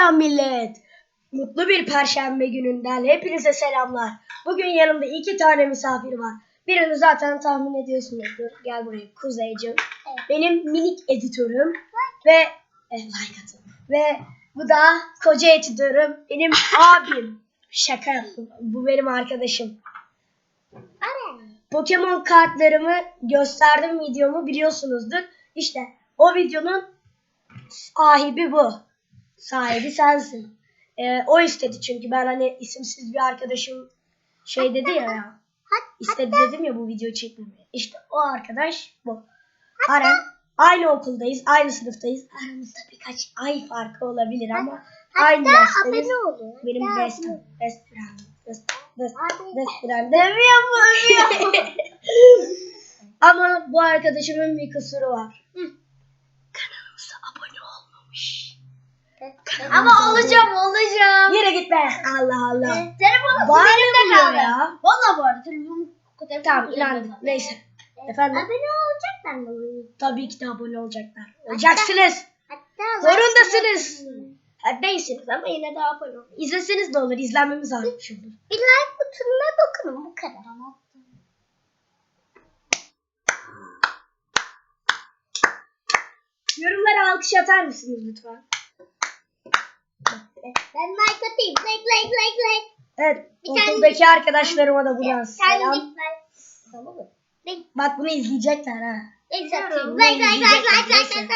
Selam millet. Mutlu bir perşembe gününden hepinize selamlar. Bugün yanımda iki tane misafir var. Birini zaten tahmin ediyorsunuzdur. Gel buraya Kuzeycim. Benim minik editörüm ve e, like atın. Ve bu da koca editörüm. Benim abim. Şaka yaptım. Bu benim arkadaşım. Pokemon kartlarımı gösterdim videomu biliyorsunuzdur. İşte o videonun sahibi bu. Sahibi sensin. Ee, o istedi çünkü ben hani isimsiz bir arkadaşım şey dedi ya ya. İstedi dedim ya bu videoyu çekmemeyi. İşte o arkadaş bu. Aren aynı okuldayız, aynı sınıftayız. Aramızda birkaç ay farkı olabilir ama aynı yaştayız. Benim best best friend. Best, best, best friend. Demiyor mu? Ama bu arkadaşımın bir kusuru var. Kanalımıza abone olmamış. Ama olacağım olacağım. Yere git be. Allah Allah. Telefonum Var benim de kaldı. ya? Valla bu arada telefonum Tamam kaldı. Neyse. Efendim? Abone olacaklar mı? Tabii ki de abone olacaklar. Olacaksınız. Hatta Zorundasınız. Ha, değilsiniz ama yine de abone olun. İzleseniz de olur. İzlenmemiz artmış olur. Bir like butonuna dokunun bu kadar ama. Yorumlara alkış atar mısınız lütfen? Ben like atayım. Like like like like. Evet. Bir tane- Okuldaki arkadaşlarıma da buradan Sen selam. like. Tamam mı? Like Bak bunu izleyecekler ha. like atayım. Like like like like like neyse. like.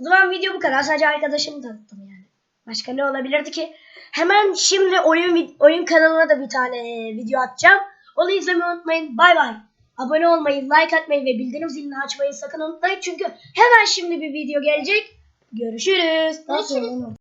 O zaman video bu kadar. Sadece arkadaşımı tanıttım yani. Başka ne olabilirdi ki? Hemen şimdi oyun vid- oyun kanalına da bir tane e, video atacağım. Onu izlemeyi unutmayın. Bay bay. Abone olmayı, like atmayı ve bildirim zilini açmayı sakın unutmayın. Çünkü hemen şimdi bir video gelecek. Görüşürüz. Görüşürüz.